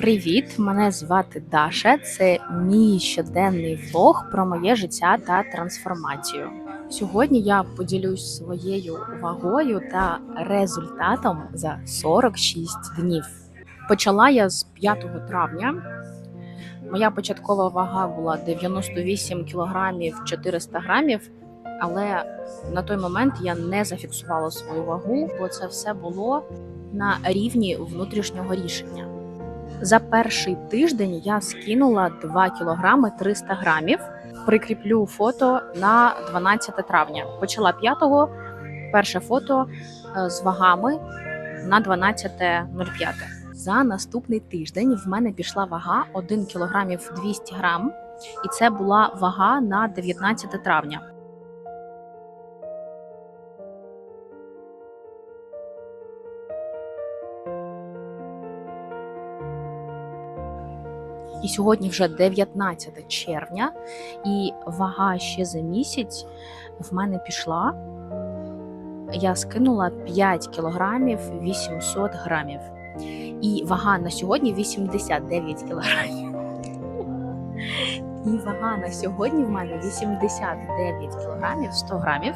Привіт! Мене звати Даша. Це мій щоденний влог про моє життя та трансформацію. Сьогодні я поділюсь своєю вагою та результатом за 46 днів. Почала я з 5 травня. Моя початкова вага була 98 кілограмів 400 грамів, але на той момент я не зафіксувала свою вагу, бо це все було на рівні внутрішнього рішення. За перший тиждень я скинула 2 кілограми 300 грамів. Прикріплю фото на 12 травня. Почала 5-го, перше фото е, з вагами на 12.05. За наступний тиждень в мене пішла вага 1 кілограмів 200 грам, і це була вага на 19 травня. І сьогодні вже 19 червня, і вага ще за місяць в мене пішла. Я скинула 5 кілограмів 800 грамів. І вага на сьогодні 89 кілограмів. І вага на сьогодні в мене 89 кілограмів 100 грамів.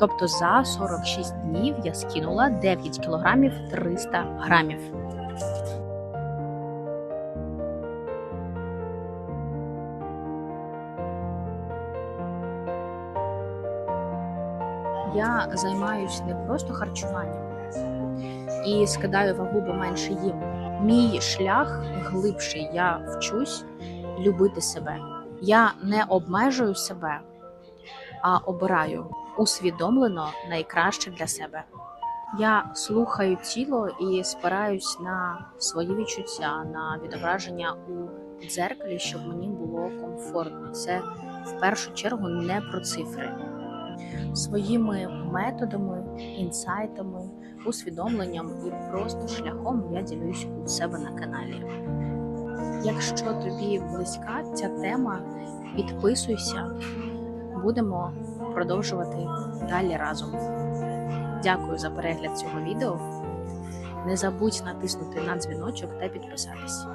Тобто за 46 днів я скинула 9 кілограмів 300 грамів. Я займаюся не просто харчуванням і скидаю вагу, бо менше їм. Мій шлях глибший. Я вчусь любити себе. Я не обмежую себе, а обираю усвідомлено найкраще для себе. Я слухаю тіло і спираюсь на свої відчуття, на відображення у дзеркалі, щоб мені було комфортно. Це в першу чергу не про цифри своїми методами, інсайтами, усвідомленням і просто шляхом я ділюсь у себе на каналі. Якщо тобі близька ця тема, підписуйся, будемо продовжувати далі разом. Дякую за перегляд цього відео. Не забудь натиснути на дзвіночок та підписатись.